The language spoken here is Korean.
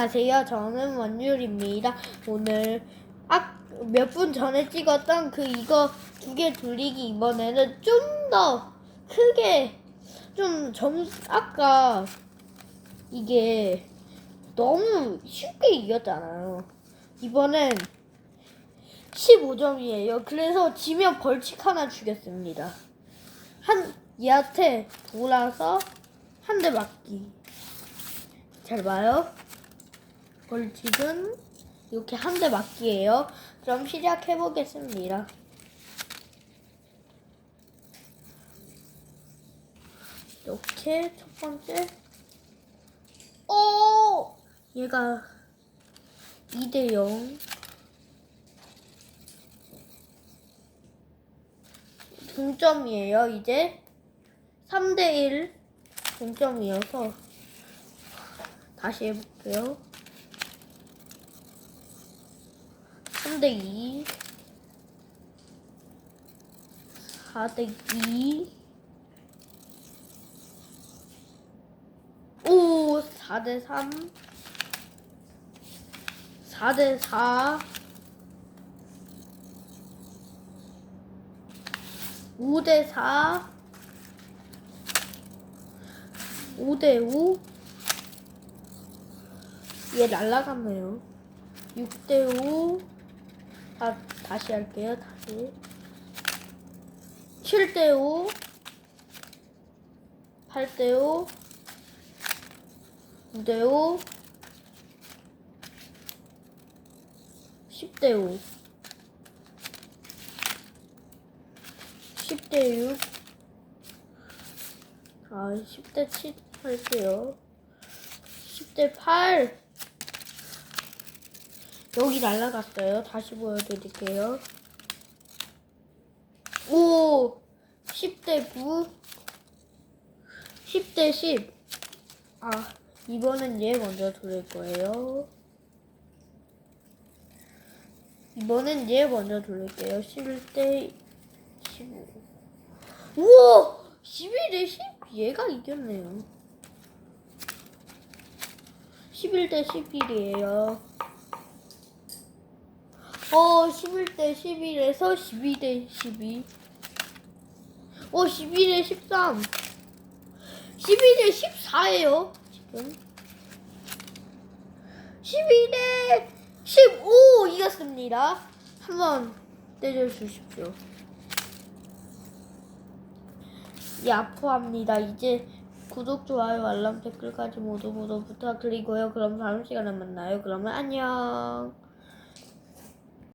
안녕하세요. 저는 원율입니다. 오늘 몇분 전에 찍었던 그 이거 두 개 돌리기 이번에는 좀 더 크게 좀 점수 아까 이게 너무 쉽게 이겼잖아요. 이번엔 15점이에요. 그래서 지면 벌칙 하나 주겠습니다. 한 얘한테 돌아서 한 대 맞기. 잘 봐요. 벌칙은 이렇게 한 대 맞기예요. 그럼 시작해 보겠습니다. 이렇게 첫 번째 오 얘가 2대 0 동점이에요. 이제 3대 1 동점이어서 다시 해볼게요. 3대 2 4대 2 오 4대 3 4대 4 5대 4 5대 5 얘 날라갔네요. 6대 5 아, 다시 할게요. 다시 7대 5 8대 5 9대 5 10대 5 10대 6 아, 10대 7 할게요. 10대 8 여기 날라갔어요. 다시 보여드릴게요. 오! 10대 9 10대 10 아, 이번엔 얘 먼저 돌릴 거예요. 이번엔 얘 먼저 돌릴게요. 11대 15 우와! 11대 10 얘가 이겼네요. 11대 11이에요. 어, 11대 11에서 12대 12. 어, 12대 13. 12대 14예요, 지금. 12대 15 이겼습니다. 한번 때려주십시오. 예, 아프합니다. 이제 구독, 좋아요, 알람, 댓글까지 모두 모두 부탁드리고요. 그럼 다음 시간에 만나요. 그러면 안녕.